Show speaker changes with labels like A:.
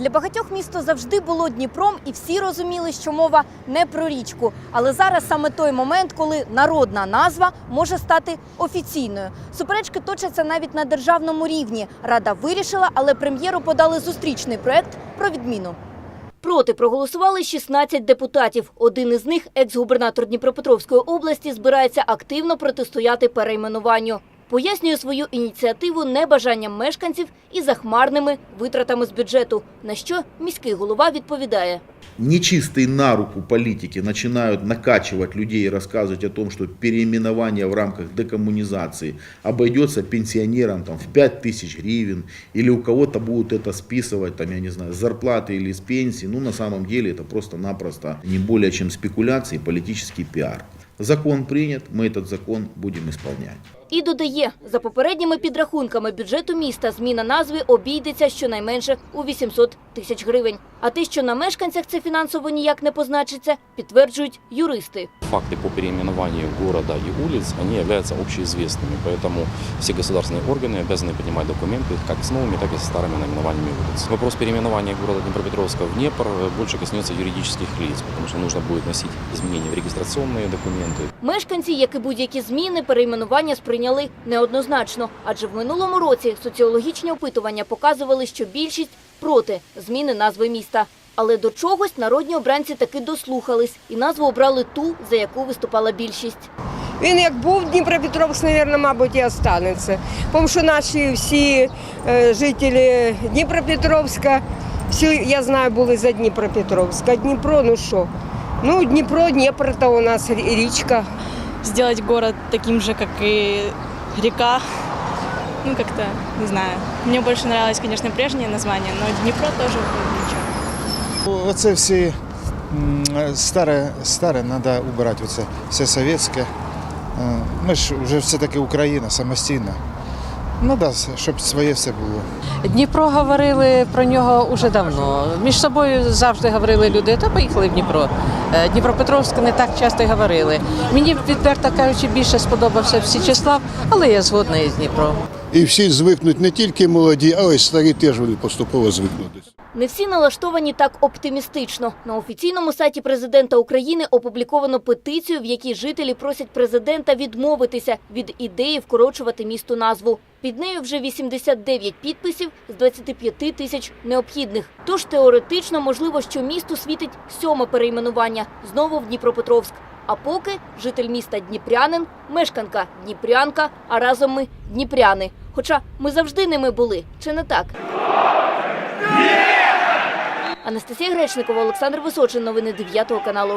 A: Для багатьох місто завжди було Дніпром, і всі розуміли, що мова не про річку. Але зараз саме той момент, коли народна назва може стати офіційною. Суперечки точаться навіть на державному рівні. Рада вирішила, але прем'єру подали зустрічний проект про відміну. Проти проголосували 16 депутатів. Один із них, екс-губернатор Дніпропетровської області, збирається активно протистояти перейменуванню. Пояснює свою ініціативу небажанням мешканців і захмарними витратами з бюджету. На що міський голова відповідає.
B: нечистые на руку политики начинают накачивать людей и рассказывать о том, что переименование в рамках декоммунизации обойдется пенсионерам там, в 5 тысяч гривен, или у кого-то будут это списывать, там, я не знаю, с зарплаты или с пенсии, ну на самом деле это просто-напросто не более чем спекуляции, политический пиар. Закон принят, мы этот закон будем исполнять.
A: І додає, за попередніми підрахунками бюджету міста зміна назви обійдеться щонайменше у 800 тисяч гривень. А те, що на мешканцях це фінансово ніяк не позначиться, підтверджують юристи.
C: Факты по переименованию города и улиц, они являются общеизвестными, поэтому все государственные органы обязаны поднимать документы как с новыми, так и со старыми наименованиями улиц. Вопрос переименования города Днепропетровска в Днепр э, больше коснется юридических лиц, потому что нужно будет носить изменения в регистрационные документы,
A: Мешканці, як і будь-які зміни, перейменування сприйняли неоднозначно. Адже в минулому році соціологічні опитування показували, що більшість проти зміни назви міста. Але до чогось народні обранці таки дослухались і назву обрали ту, за яку виступала більшість.
D: Він як був Дніпропетровськ, мабуть, мабуть, і останеться. Тому що наші всі е, жителі Дніпропетровська, всі, я знаю, були за Дніпропетровська. Дніпро, ну що? Ну, Дніпро, Дніпро, то у нас річка.
E: сделать город таким же, как и река. Ну, как-то, не знаю. Мне больше нравилось, конечно, прежнее название, но Днепро тоже ничего.
F: Оце всі м, старе, старе треба убирати, оце все совєтське. Ми ж вже все-таки Україна самостійна. Ну да, щоб своє все було.
G: Дніпро говорили про нього уже давно. Між собою завжди говорили люди, та поїхали в Дніпро. Е, Дніпропетровськ не так часто говорили. Мені, відверто кажучи, більше сподобався Всічеслав, але я згодна із Дніпром.
H: І всі звикнуть не тільки молоді, а й старі теж вони поступово звикнуть.
A: Не всі налаштовані так оптимістично. На офіційному сайті президента України опубліковано петицію, в якій жителі просять президента відмовитися від ідеї вкорочувати місту назву. Під нею вже 89 підписів з 25 тисяч необхідних. Тож теоретично можливо, що місту світить сьоме перейменування знову в Дніпропетровськ. А поки житель міста Дніпрянин, мешканка Дніпрянка, а разом ми Дніпряни. Хоча ми завжди ними були, чи не так? Анастасія Гречникова, Олександр Височин. Новини 9 каналу.